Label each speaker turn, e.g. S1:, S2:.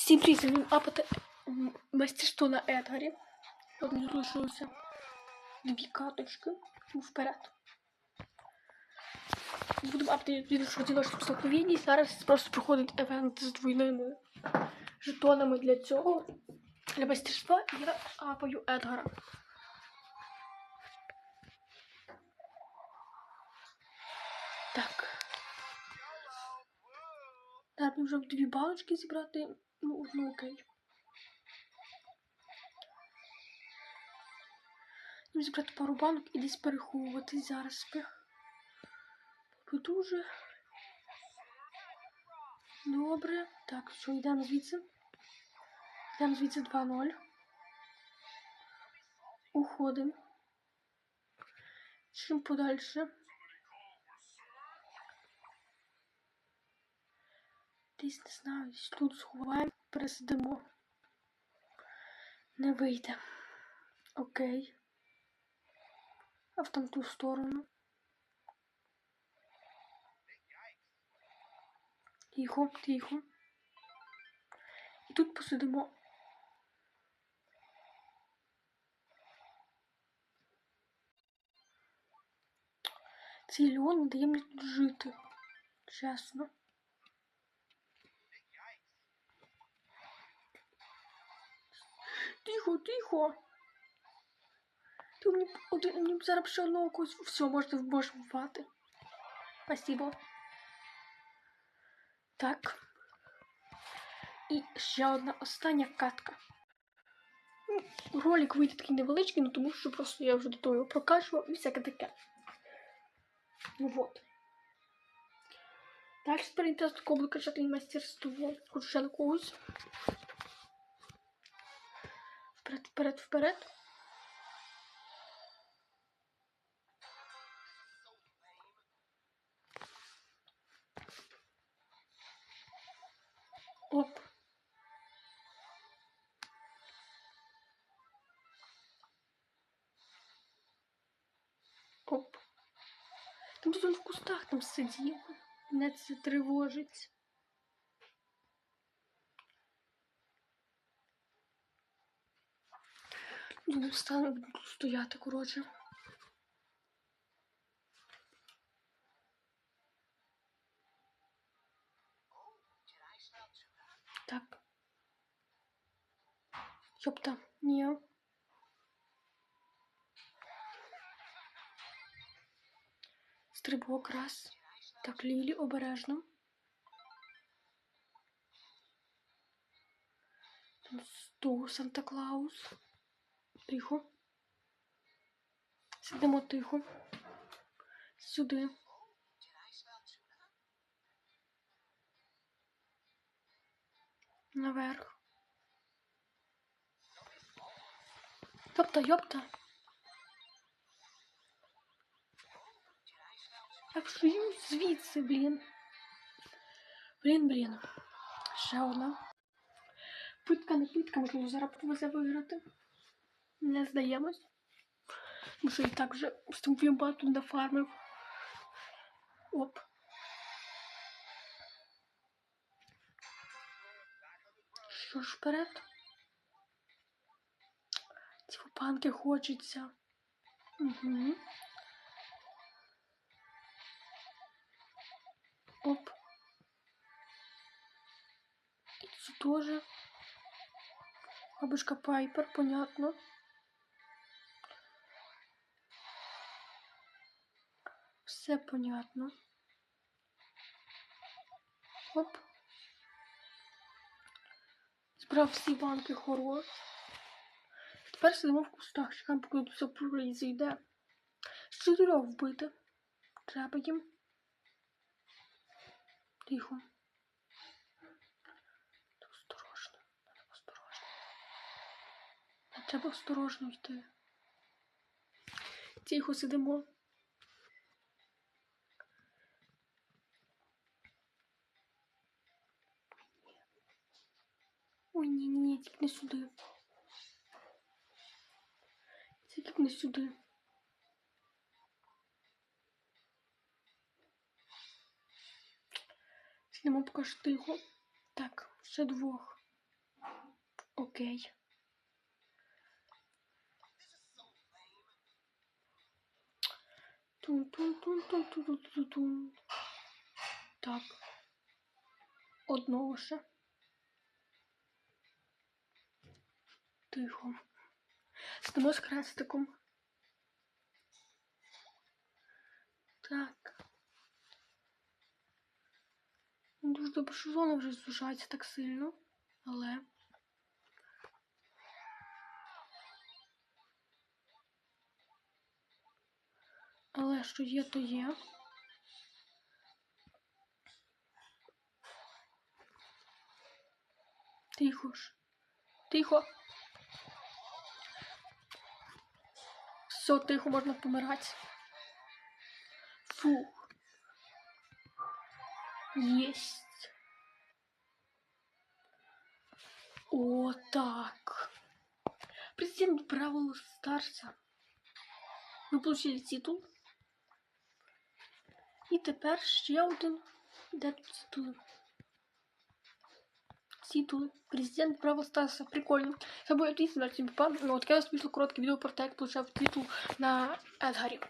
S1: Всім привіт, апати мастерство на Едгарі. От мені залишилося дві каточки. Тому вперед. Будемо апати відео одиночному столкновенні. Зараз просто проходить евент з двойними жетонами для цього. Для мастерства я апаю Едгара. Так. Мені вже дві баночки зібрати. Ну, окей. Мені зібрати пару банок і десь переховувати зараз. Дуже. Добре. Так, що, йдемо звідси. Йдемо звідси 2-0. Уходимо. Чим подальше. Десь не знаю, тут сховаємо, пересидимо. Не вийде. Окей. А в там ту сторону. Тихо, тихо. І тут посидимо. Цей льон дає мені тут жити. Чесно. Тихо, тихо. Ти мені, один, мені зараз ще одного когось. Все, можете можеш вбивати. Спасибо. Так. І ще одна остання катка. Ну, Ролик вийде такий невеличкий, ну тому що просто я вже до того його прокачував і всяке таке. Ну вот. Далі тепер інтересно кого качати майстерство. Хочу ще на когось. Вперед, вперед, вперед. Оп. Оп. Там тут він в кустах там сидів. Мене це тривожить. Ну, стану буду стояти, коротше. Так. Ёпта, ні. Стрибок раз. Так, Лілі, обережно. Там Сту, Санта-Клаус. Тихо. Сидимо тихо. Сюди. Наверх. Йопта, йопта. Я пшую звідси, блін. Блін, блін. Ще одна. Питка не питка, можливо, зараз повезе виграти. Не здаємось. Тому і так вже тим вімбатом нафармив. Оп. Що ж вперед? Ці панки хочеться. Угу. Оп. І це теж. Бабушка Пайпер, понятно. Все понятно. Оп. Збрав всі банки хорош. Тепер сидимо в кустах, чекаємо, поки тут все пройде. З чотирьох вбити. Треба їм. Тихо. Осторожно. Треба осторожно. Треба осторожно йти. Тихо сидимо. Ой, ні, ні, ні, тільки не сюди. Тільки не сюди. Що тихо. Так, ще двох. Окей. Тун-тун-тун-тун-тун-тун-тун. Так. Одного ще. Тихо. Стимо з хрестиком. Так. Дуже добре, що зона вже зужається так сильно, але. Але що є, то є. Тихо ж. Тихо. Все, тихо, можна помирати. Фух. Есть. О, так. Президент Бравл Старса. Ми получили титул. І тепер ще один. Де тут титули? Титули. Президент Бравл Старса. Прикольно. Собой отлично, 217 папа. Ну, от я вийшло коротке видео про те, як получав титул на Едгарі.